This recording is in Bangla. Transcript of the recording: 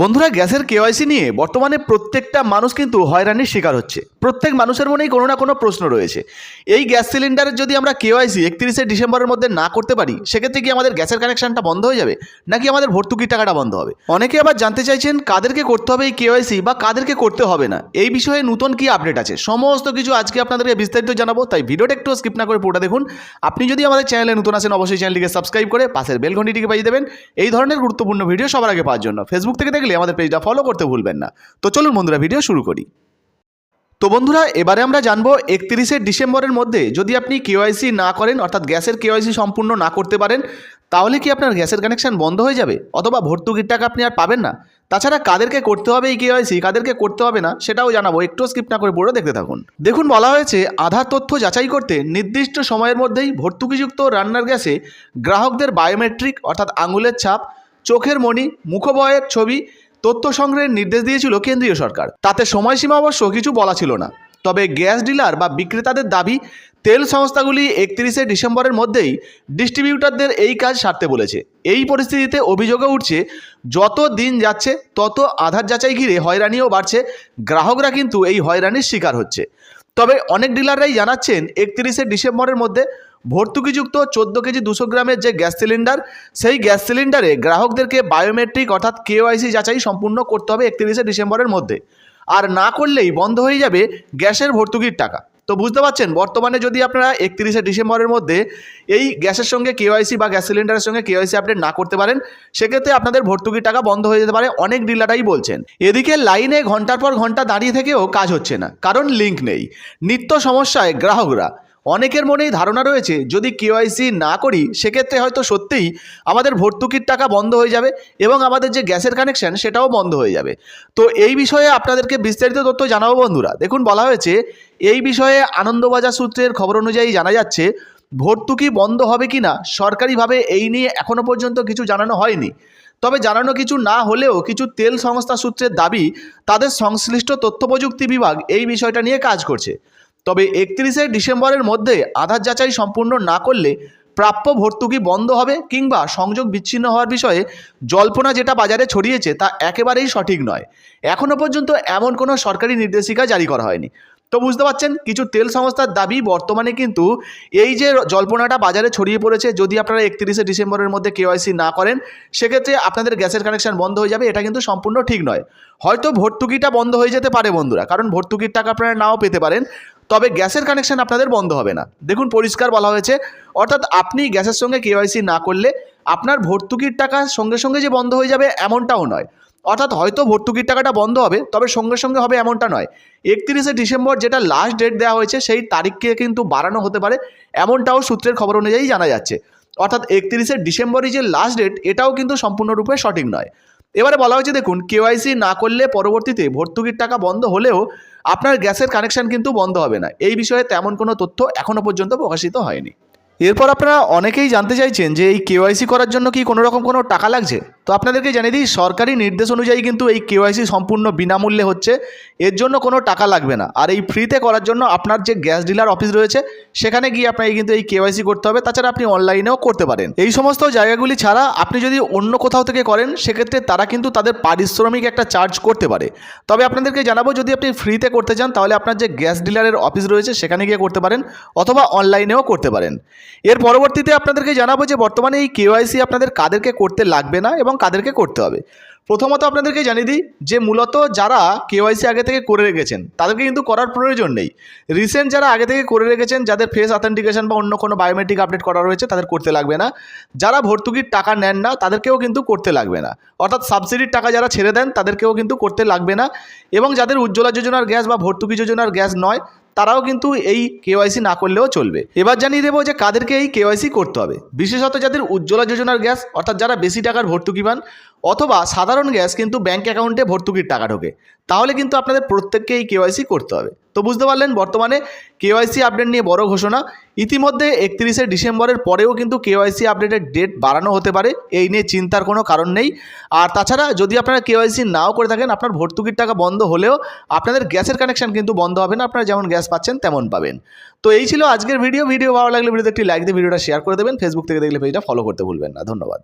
বন্ধুরা, গ্যাসের কেওয়াইসি নিয়ে বর্তমানে প্রত্যেকটা মানুষ কিন্তু হয়রানির শিকার হচ্ছে। প্রত্যেক মানুষের মনেই কোনো না কোনো প্রশ্ন রয়েছে। এই গ্যাস সিলিন্ডারের যদি আমরা কেওয়াইসি একত্রিশে ডিসেম্বরের মধ্যে না করতে পারি, সেক্ষেত্রে কি আমাদের গ্যাসের কানেকশনটা বন্ধ হয়ে যাবে? নাকি আমাদের ভর্তুকির টাকাটা বন্ধ হবে? অনেকে আবার জানতে চাইছেন, কাদেরকে করতে হবে এই কেওয়াইসি বা কাদেরকে করতে হবে না? এই বিষয়ে নতুন কি আপডেট আছে? সমস্ত কিছু আজকে আপনাদেরকে বিস্তারিত জানাব, তাই ভিডিওটা একটু স্কিপ না করে পুরোটা দেখুন। আপনি যদি আমাদের চ্যানেলে নতুন আসেন অবশ্যই চ্যানেলটিকে সাবস্ক্রাইব করে পাশের বেল ঘন্টিটিকে বাজিয়ে দেবেন। এই ধরনের গুরুত্বপূর্ণ ভিডিও সবার আগে পাওয়ার জন্য। ফেসবুক থেকে দেখলে আমাদের পেজটা ফলো করতে ভুলবেন না। তো চলুন বন্ধুরা ভিডিও শুরু করি। তো বন্ধুরা, এবারে আমরা জানব একত্রিশে ডিসেম্বরের মধ্যে যদি আপনি কেওয়াইসি না করেন, অর্থাৎ গ্যাসের কেওয়াইসি সম্পূর্ণ না করতে পারেন, তাহলে কি আপনার গ্যাসের কানেকশন বন্ধ হয়ে যাবে? অথবা ভর্তুকির টাকা আপনি আর পাবেন না। তাছাড়া কাদেরকে করতে হবে এই কেওয়াইসি কাদেরকে করতে হবে না, সেটাও জানাব। একটু স্কিপ না করে পুরো দেখতে থাকুন। দেখুন, বলা হয়েছে আধার তথ্য যাচাই করতে নির্দিষ্ট সময়ের মধ্যেই ভর্তুকিযুক্ত রান্নার গ্যাসে গ্রাহকদের বায়োমেট্রিক অর্থাৎ আঙুলের ছাপ, চোখের মণি, মুখবয়ের ছবি তথ্য সংগ্রহের নির্দেশ দিয়েছিল কেন্দ্রীয় সরকার। তাতে সময়সীমা অবশ্য কিছু বলা ছিল না। তবে গ্যাস ডিলার বা বিক্রেতাদের দাবি, তেল সংস্থাগুলি একত্রিশে ডিসেম্বরের মধ্যেই ডিস্ট্রিবিউটারদের এই কাজ সারতে বলেছে। এই পরিস্থিতিতে অভিযোগও উঠছে, যত দিন যাচ্ছে, তত আধার যাচাই ঘিরে হয়রানিও বাড়ছে। গ্রাহকরা কিন্তু এই হয়রানির শিকার হচ্ছে। তবে অনেক ডিলাররাই জানাচ্ছেন, একত্রিশে ডিসেম্বরের মধ্যে ভর্তুকিযুক্ত চোদ্দ কেজি দুশো গ্রামের যে গ্যাস সিলিন্ডার, সেই গ্যাস সিলিন্ডারে গ্রাহকদেরকে বায়োমেট্রিক অর্থাৎ কেওয়াইসি যাচাই সম্পূর্ণ করতে হবে একত্রিশে ডিসেম্বরের মধ্যে। আর না করলেই বন্ধ হয়ে যাবে গ্যাসের ভর্তুকির টাকা। তো বুঝতে পারছেন, বর্তমানে যদি আপনারা একত্রিশে ডিসেম্বরের মধ্যে এই গ্যাসের সঙ্গে কেওয়াইসি বা গ্যাস সিলিন্ডারের সঙ্গে কেওয়াইসি আপডেট না করতে পারেন, সেক্ষেত্রে আপনাদের ভর্তুকির টাকা বন্ধ হয়ে যেতে পারে, অনেক ডিলারাই বলছেন। এদিকে লাইনে ঘণ্টার পর ঘণ্টা দাঁড়িয়ে থেকেও কাজ হচ্ছে না, কারণ লিঙ্ক নেই। নিত্য সমস্যায় গ্রাহকরা অনেকের মনেই ধারণা রয়েছে, যদি কেওয়াইসি না করি, সেক্ষেত্রে হয়তো সত্যিই আমাদের ভর্তুকির টাকা বন্ধ হয়ে যাবে এবং আমাদের যে গ্যাসের কানেকশন সেটাও বন্ধ হয়ে যাবে। তো এই বিষয়ে আপনাদেরকে বিস্তারিত তথ্য জানাব বন্ধুরা। দেখুন, বলা হয়েছে, এই বিষয়ে আনন্দবাজার সূত্রের খবর অনুযায়ী জানা যাচ্ছে, ভর্তুকি বন্ধ হবে কি না সরকারিভাবে এই নিয়ে এখনও পর্যন্ত কিছু জানানো হয়নি। তবে জানানো কিছু না হলেও কিছু তেল সংস্থা সূত্রের দাবি, তাদের সংশ্লিষ্ট তথ্য প্রযুক্তি বিভাগ এই বিষয়টা নিয়ে কাজ করছে। তবে একত্রিশে ডিসেম্বরের মধ্যে আধার যাচাই সম্পূর্ণ না করলে প্রাপ্য ভর্তুকি বন্ধ হবে কিংবা সংযোগ বিচ্ছিন্ন হওয়ার বিষয়ে জল্পনা যেটা বাজারে ছড়িয়েছে তা একেবারেই সঠিক নয়। এখনও পর্যন্ত এমন কোনো সরকারি নির্দেশিকা জারি করা হয়নি। তো বুঝতে পারছেন, কিছু তেল সংস্থার দাবি বর্তমানে কিন্তু এই যে জল্পনাটা বাজারে ছড়িয়ে পড়েছে, যদি আপনারা একত্রিশে ডিসেম্বরের মধ্যে কেওয়াইসি না করেন, সেক্ষেত্রে আপনাদের গ্যাসের কানেকশন বন্ধ হয়ে যাবে, এটা কিন্তু সম্পূর্ণ ঠিক নয়। হয়তো ভর্তুকিটা বন্ধ হয়ে যেতে পারে বন্ধুরা, কারণ ভর্তুকির টাকা আপনারা নাও পেতে পারেন। তবে গ্যাসের কানেকশন আপনাদের বন্ধ হবে না। দেখুন, পরিষ্কার বলা হয়েছে, অর্থাৎ আপনি গ্যাসের সঙ্গে কেওয়াইসি না করলে আপনার ভর্তুকির টাকা সঙ্গে সঙ্গে যে বন্ধ হয়ে যাবে এমনটাও নয়। অর্থাৎ হয়তো ভর্তুকির টাকাটা বন্ধ হবে, তবে সঙ্গে সঙ্গে হবে এমনটা নয়। একত্রিশে ডিসেম্বর যেটা লাস্ট ডেট দেওয়া হয়েছে, সেই তারিখকে কিন্তু বাড়ানো হতে পারে, এমনটাও সূত্রের খবর অনুযায়ী জানা যাচ্ছে। অর্থাৎ একত্রিশে ডিসেম্বরই যে লাস্ট ডেট এটাও কিন্তু সম্পূর্ণরূপে সঠিক নয়। এবারে বলা হয়েছে, দেখুন কেওয়াইসি না করলে পরবর্তীতে ভর্তুকির টাকা বন্ধ হলেও আপনার গ্যাসের কানেকশন কিন্তু বন্ধ হবে না। এই বিষয়ে তেমন কোনো তথ্য এখনও পর্যন্ত প্রকাশিত হয়নি। এরপর আপনারা অনেকেই জানতে চাইছেন যে এই কেওয়াইসি করার জন্য কি কোনো রকম কোনো টাকা লাগছে? তো আপনাদেরকে জানিয়ে দিই, সরকারি নির্দেশ অনুযায়ী কিন্তু এই কেওয়াইসি সম্পূর্ণ বিনামূল্যে হচ্ছে। এর জন্য কোনো টাকা লাগবে না। আর এই ফ্রিতে করার জন্য আপনার যে গ্যাস ডিলার অফিস রয়েছে, সেখানে গিয়ে আপনাকে কিন্তু এই কেওয়াইসি করতে হবে। তাছাড়া আপনি অনলাইনেও করতে পারেন। এই সমস্ত জায়গাগুলি ছাড়া আপনি যদি অন্য কোথাও থেকে করেন, সেক্ষেত্রে তারা কিন্তু তাদের পারিশ্রমিক একটা চার্জ করতে পারে। তবে আপনাদেরকে জানাব, যদি আপনি ফ্রিতে করতে চান, তাহলে আপনার যে গ্যাস ডিলারের অফিস রয়েছে, সেখানে গিয়ে করতে পারেন অথবা অনলাইনেও করতে পারেন। এর পরবর্তীতে আপনাদেরকে জানাব যে বর্তমানে এই কেওয়াইসি আপনাদের কাদেরকে করতে লাগবে না এবং কাদেরকে করতে হবে। প্রথমত আপনাদেরকে জানিয়ে দিই যে মূলত যারা কেওয়াইসি আগে থেকে করে রেখেছেন, তাদেরকে কিন্তু করার প্রয়োজন নেই। রিসেন্ট যারা আগে থেকে করে রেখেছেন, যাদের ফেস অথেন্টিকেশন বা অন্য কোনো বায়োমেট্রিক আপডেট করা রয়েছে, তাদের করতে লাগবে না। যারা ভর্তুকির টাকা নেন না, তাদেরকেও কিন্তু করতে লাগবে না। অর্থাৎ সাবসিডির টাকা যারা ছেড়ে দেন, তাদেরকেও কিন্তু করতে লাগবে না। এবং যাদের উজ্জ্বলা যোজনার গ্যাস বা ভর্তুকি যোজনার গ্যাস নয় তারাও কিন্তু এই কেওয়াইসি না করলেও চলবে। এবার জানিয়ে দেবো যে কাদেরকে এই কেওয়াইসি করতে হবে। বিশেষত যাদের উজ্জ্বলা যোজনার গ্যাস, অর্থাৎ যারা বেশি টাকার ভর্তুকি পান অথবা সাধারণ গ্যাস কিন্তু ব্যাঙ্ক অ্যাকাউন্টে ভর্তুকির টাকা ঢোকে। তাহলে কিন্তু আপনাদের প্রত্যেককে এই কেওয়াইসি করতে হবে। তো বুঝতে পারলেন, বর্তমানে কেওয়াইসি আপডেট নিয়ে বড় ঘোষণা। ইতিমধ্যে একত্রিশে ডিসেম্বরের পরেও কিন্তু কেওয়াইসি আপডেটের ডেট বাড়ানো হতে পারে, এই নিয়ে চিন্তার কোনো কারণ নেই। আর তাছাড়া যদি আপনারা কেওয়াইসি নাও করে থাকেন, আপনার ভর্তুকির টাকা বন্ধ হলেও আপনাদের গ্যাসের কানেকশন কিন্তু বন্ধ হবে না, আপনারা যেমন গ্যাস পাচ্ছেন তেমন পাবেন। তো এই ছিল আজকের ভিডিও ভিডিও ভালো লাগলে ভিডিওতে একটি লাইক দিয়ে ভিডিওটা শেয়ার করে দেবেন। ফেসবুক থেকে দেখলে পেজটা ফলো করতে ভুলবেন না। ধন্যবাদ।